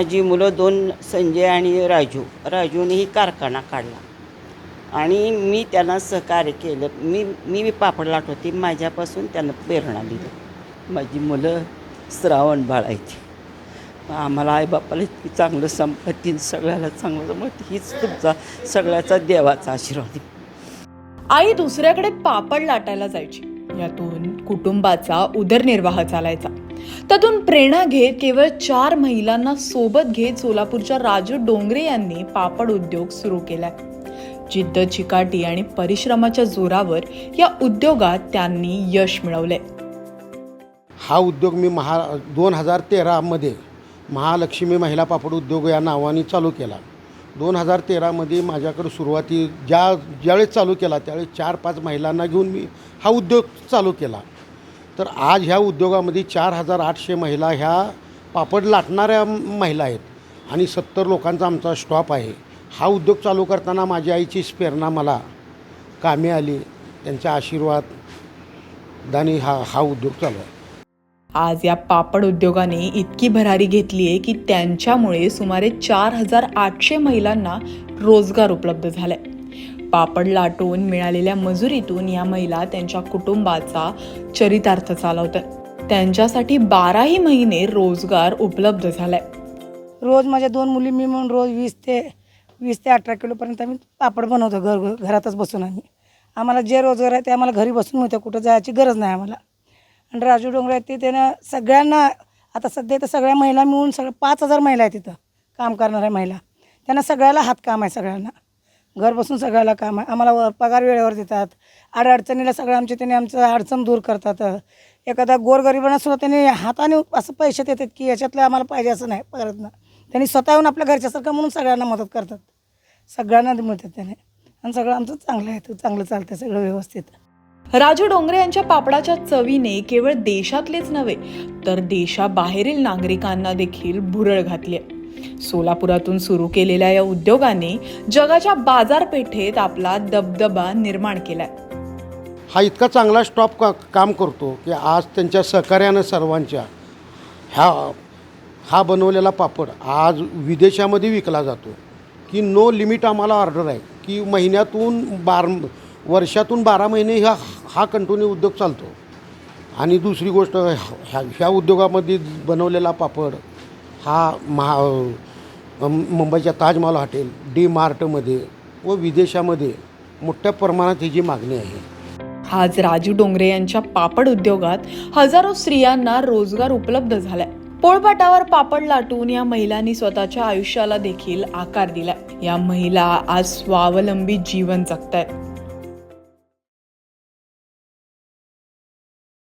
माझी मुलं दोन संजय आणि राजू. राजूनेही कारखाना काढला. आणि मी त्यांना सहकार्य केलं. मी मी मी पापड लाट होती. माझ्यापासून त्यांना प्रेरणा दिली. माझी मुलं श्रावण बाळायची. आम्हाला आईबापाला इतकी चांगलं संपत्ती सगळ्याला चांगलं मग हीच तुमचा सगळ्याचा देवाचा आशीर्वाद. आई दुसऱ्याकडे पापड लाटायला जायची. यातून कुटुंबाचा उदरनिर्वाह चालायचा. त्यातून प्रेरणा घेत केवळ चार महिलांना सोबत घेत सोलापूरच्या राजू डोंगरे यांनी पापड उद्योग सुरू केलाय. जिद्द चिकाटी आणि परिश्रमाच्या जोरावर या उद्योगात त्यांनी यश मिळवले हा उद्योग मी महा दोन हजार तेरामध्ये महालक्ष्मी महिला पापड उद्योग या नावाने चालू केला. दोन हजार तेरामध्ये माझ्याकडं सुरुवाती ज्या ज्यावेळेस चालू केला त्यावेळेस चार पाच महिलांना घेऊन मी हा उद्योग चालू केला. तर आज ह्या उद्योगामध्ये चार हजार आठशे महिला ह्या पापड लाटणाऱ्या महिला आहेत. आणि सत्तर लोकांचा आमचा स्टॉप आहे. हा उद्योग चालू करताना माझ्या आईची प्रेरणा मला कामी आली. त्यांचा आशीर्वाद दानी हा हा उद्योग चालू आहे. आज या पापड उद्योगाने इतकी भरारी घेतली आहे की त्यांच्यामुळे सुमारे चार हजार आठशे महिलांना रोजगार उपलब्ध झाला आहे पापड लाटून मिळालेल्या मजुरीतून या महिला त्यांच्या कुटुंबाचा चरितार्थ चालवतात. त्यांच्यासाठी बाराही महिने रोजगार उपलब्ध झालाय. रोज माझ्या दोन मुली मी म्हणून रोज वीस ते वीस ते अठरा किलोपर्यंत आम्ही पापड बनवतो घर घरातच बसून आम्ही. आम्हाला जे रोजगार आहे ते आम्हाला घरी बसून मिळतं कुठं जायची गरज नाही आम्हाला. आणि राजू डोंगरे आहेत ते त्यानं सगळ्यांना आता सध्या तर सगळ्या महिला मिळून सगळं पाच हजार महिला आहेत तिथं काम करणाऱ्या महिला. त्यांना सगळ्याला हातकाम आहे सगळ्यांना. घर बसून सगळ्याला काम आहे. आम्हाला व- पगार वेळेवर देतात. अडचणीला सगळं आमचे त्यांनी आमचं अडचण दूर करतात. एखादा गोरगरिबांना सुद्धा त्यांनी हाताने असं पैसे देतात की याच्यातलं आम्हाला पाहिजे असं नाही परत ना. त्यांनी स्वतः येऊन आपल्या घरच्यासारखं म्हणून सगळ्यांना मदत करतात. सगळ्यांना मिळतात त्याने. आणि सगळं आमचं चांगलं आहे. चांगलं चालतं सगळं व्यवस्थित राजू डोंगरे यांच्या पापडाच्या चवीने केवळ देशातलेच नव्हे तर देशाबाहेरील नागरिकांना देखील भुरळ घातली आहे. सोलापुरातून सुरू केलेल्या या उद्योगाने जगाच्या बाजारपेठेत आपला दबदबा निर्माण केलाय. हा इतका चांगला स्टॉप का काम करतो की आज त्यांच्या सहकार्यानं सर्वांच्या ह्या हा बनवलेला पापड आज विदेशामध्ये विकला जातो. की नो लिमिट आम्हाला ऑर्डर आहे. की महिन्यातून बार वर्षातून बारा महिने ह्या हा कंटिन्यू उद्योग चालतो. आणि दुसरी गोष्ट ह्या ह्या उद्योगामध्ये बनवलेला पापड हा महा मुंबईच्या ताजमहल हॉटेल डी मार्टमध्ये व विदेशामध्ये मोठ्या प्रमाणात ह्याची मागणी आहे. आज राजू डोंगरे यांच्या पापड उद्योगात हजारो स्त्रियांना रोजगार उपलब्ध झालाय. पोळपाटावर पापड लाटून या महिलांनी स्वतःच्या आयुष्याला देखील आकार दिलाय. या महिला आज स्वावलंबी जीवन जगतायत.